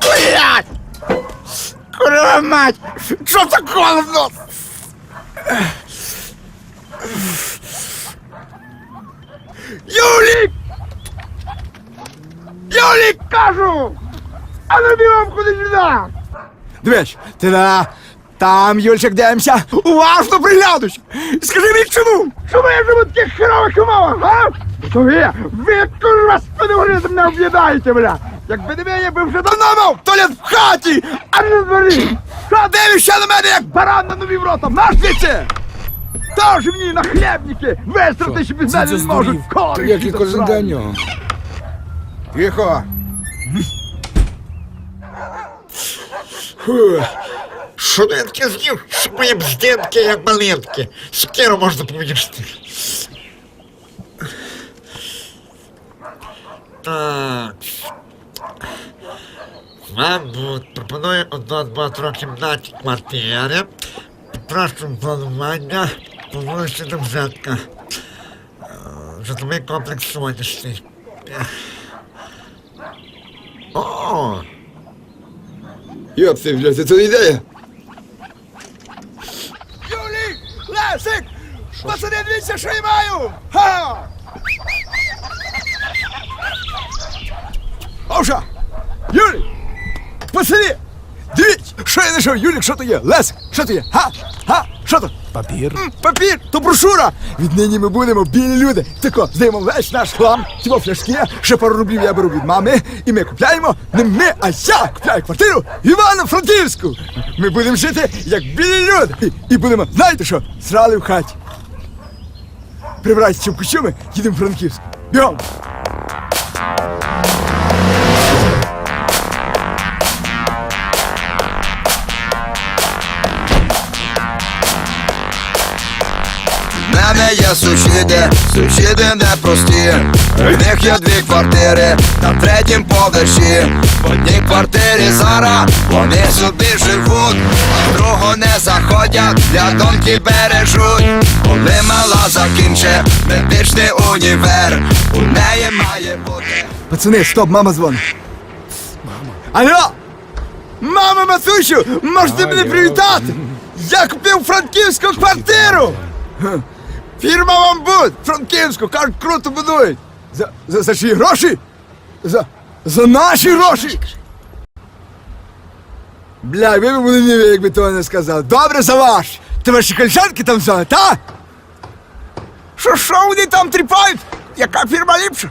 Блять! Куда мать? Что такое в нос? Юлик! Юлик, кажу! А ну бивам куда сюда! Дверь, ты да! Там, Юльчик, дивимося, уважно приглядуйся. Скажи мені, чому? Чому я живу в таких херових умовах, а? То ви, ви, курва, спиногорити мене об'їдаєте, бля. Якби не ви, я би вже давно мав туалет в хаті, а не на дворі. Що дивишся на мене, як баран на нові ворота, наш звідси? Тож мені на хлібники, вистрати, що без мене не можуть, корі. Як і кожен день нього. Тихо. Швидки з'їв, що мої бздинки, як малинки. Сокиру можна повішати. Так. Мабуть, пропоную одну два трьохкімнатні квартири. Прошу планування по вулиці Довжетка. Е, Житловий комплекс сонячний. Е. О! Йоп, ти, блядь, це ідея. Пацани, дивіться, що я маю! Ха! Овша! Юлік! Пацани! Дивіться, що я знайшов! Юлік, що то є? Лесик, що то є? Га? Га? Що то? Папір. М, Папір, то брошура! Віднині ми будемо білі люди. Тако, здаємо весь наш хлам, ті фляшки, ще пару рублів я беру від мами, і ми купляємо, не ми, а я купляю квартиру Івано-Франківську. Ми будемо жити як білі люди. І, і будемо, знаєте що, срали в хаті. Прибирайтеся в костюми, їдемо в Франківськ. Бігом! мене є сусіди, сусіди непрості. В них є дві квартири на третім поверсі. В одній квартирі зараз вони собі живуть, а в другу не заходять, для доньки бережуть. Закінчить медичний універ, у неї має бути. Пацани, стоп, мама дзвонить. Мама. Алло! Мама Масусю, можете мене привітати? Я купив франківську квартиру! Фірма вам буде, франківську, кажуть, круто будують. За, за, за чиї гроші? За, за наші гроші! Бля, ви б були не якби того не сказав. Добре за ваш! Ти ваші кальшанки там взяли, та? Що, що вони там тріпають? Яка фірма ліпша?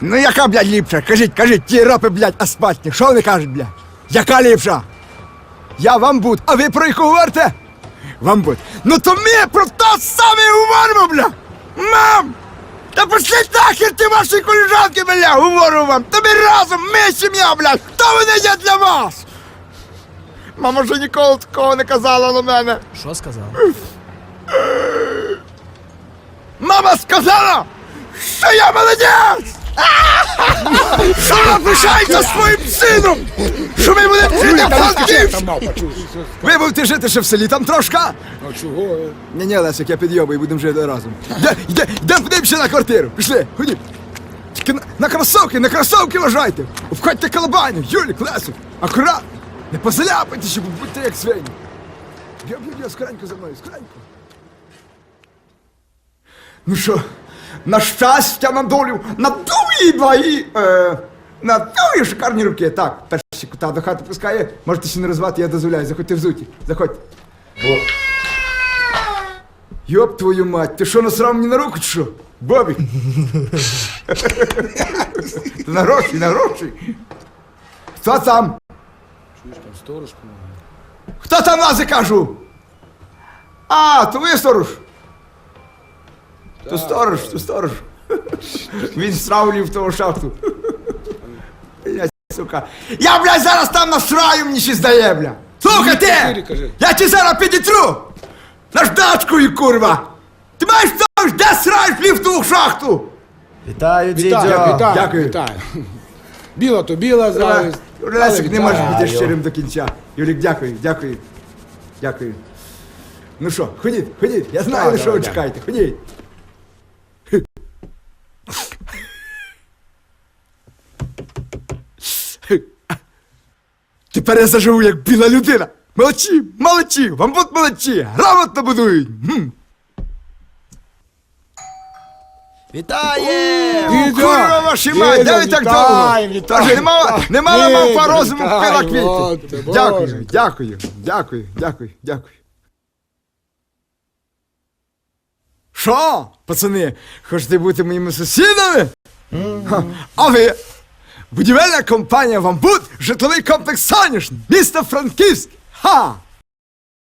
Ну яка, блядь, ліпша? Кажіть, кажіть, ті ропи, блядь, асфальтні. Що вони кажуть, блядь? Яка ліпша? Я вам буд, а ви про яку говорите? Вам буд. Ну то ми про те саме говоримо, бля! Мам! Та пошли нахер ти ваші коліжанки, бля, говорю вам! Та ми разом, ми сім'я, блядь! Хто вони є для вас? Мама вже ніколи такого не казала на мене. Що сказав? Мама сказала, що я молодець! Що вона пишається своїм сином! Що ми будемо жити в Франківську! Ви будете жити ще в селі там трошка? А чого? Ні, ні, Лесик, я підйобую, будемо жити разом. Йде, йде, йдемо подивимося на квартиру. Пішли, ходіть. Тільки на, на кросовки, на кросовки вважайте. Входьте колобаню, Юлік, Лесик, акурат. Не позаляпайте, щоб будьте як свині. Б'є, б'є, б'є, скоренько за мною, скоренько. Ну що, на щастя, на долю, на довгі двої, е, на довгі шикарні руки. Так, перші кота до хати пускає, можете ще не розвати, я дозволяю. Заходьте в зуті, заходьте. Йоп твою мать, ти що насрав мені на руку чи що? Бобі. Ти на гроші, на гроші. Хто там? Чуєш, там сторож, по-моєму. Хто там лази кажу? А, то ви сторож. То сторож, то сторож. Він стравлів того шахту. Блядь, сука. Я, блядь, зараз там насраю, мені ще здає, бля. Слухай ти! Я тебе зараз підітру! Наждачкою, курва! Ти маєш знаєш, де сраєш ліфтову шахту? Вітаю, дідьо. Вітаю, вітаю, Дякую. вітаю. Біла то біла, зараз. Лесик не може бути щирим до кінця. Юлік, дякую, дякую. Дякую. Ну що, ходіть, ходіть. Я знаю, на що ви чекаєте. Ходіть. Тепер я заживу як біла людина. Молодці, молодці, вам будь молодці, грамотно будують. М. Вітає! Курва ваші мать, де ви так довго? Тож нема, нема вам мав по розуму пила квіти. Дякую, дякую, дякую, дякую, дякую. Що, пацани, хочете бути моїми сусідами? Ха, А ви? Будівельна компанія «Вамбут», житловий комплекс Соняшн, місто Франківськ. Ха!